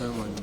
Нормально.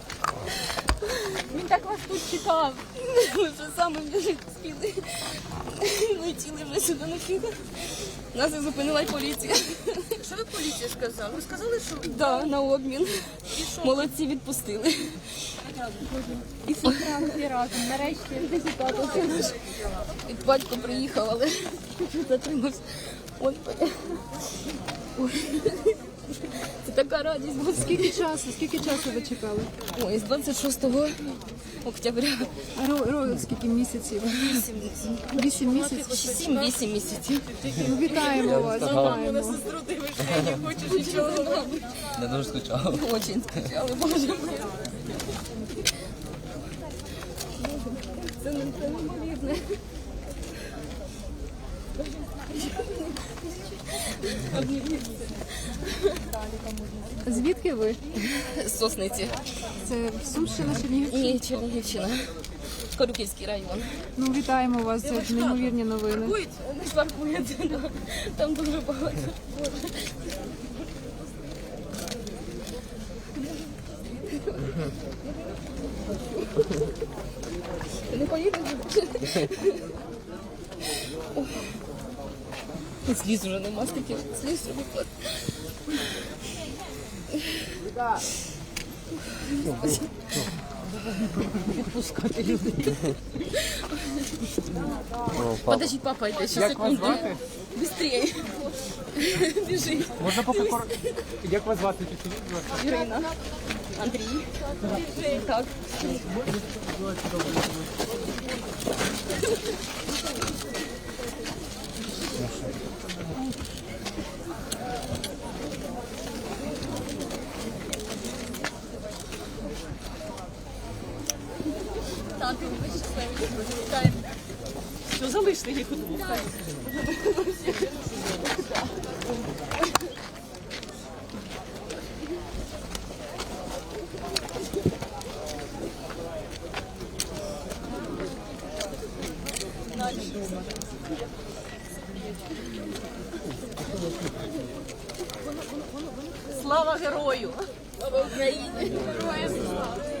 чекав. Ми вже саме спіли. Летіли вже сюди на хід. Нас і зупинила поліція. Що ви поліції сказали? Ви сказали, що Да, на обмін. Молодці відпустили. І фотографії разом. Нарешті результату. І батько приїхав, але затримався. Ой, Ой. Це така радість, бо Скільки часу? Скільки часу ви чекали? Ой, з 26 октября. А ро, ро, скільки місяців? Вісім місяців. 7-8 місяців. Ну, вітаємо вас, вітаємо. Я дуже скучав. Очень скучали, боже мой. Це не це неймовірне. Звідки ви? Сосниці. Це Сумщина, Чернігівщина? Ні, Чернігівщина. Корюківський район. Ну, вітаємо вас, це ж неймовірні новини. Паркується, да. там дуже багато. Не поїдеш? Сліз вже нема, скільки сліз виплат. Відпускати людей. Подожди, папа, йде ще секунду. Быстрее. Біжи. Можна поки кор... Як вас звати? Підкажіть, будь ласка. Ірина. Андрій. Так. Вітаємо. що залиште їх удвох. Слава герою! Слава Україні! Героям слава!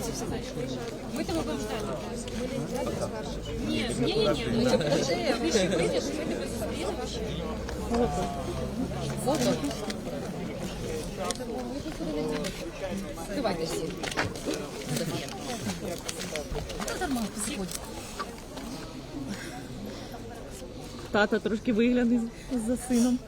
защитила. Ми тебе будемо ждати. Ні, ні, ні, ні. Вже, ви ще вийдеш, ми тебе зустрінемо. Фото. Давайте всі. Софія. Ну, нормально, заходь. Тата трошки вигляне за сином.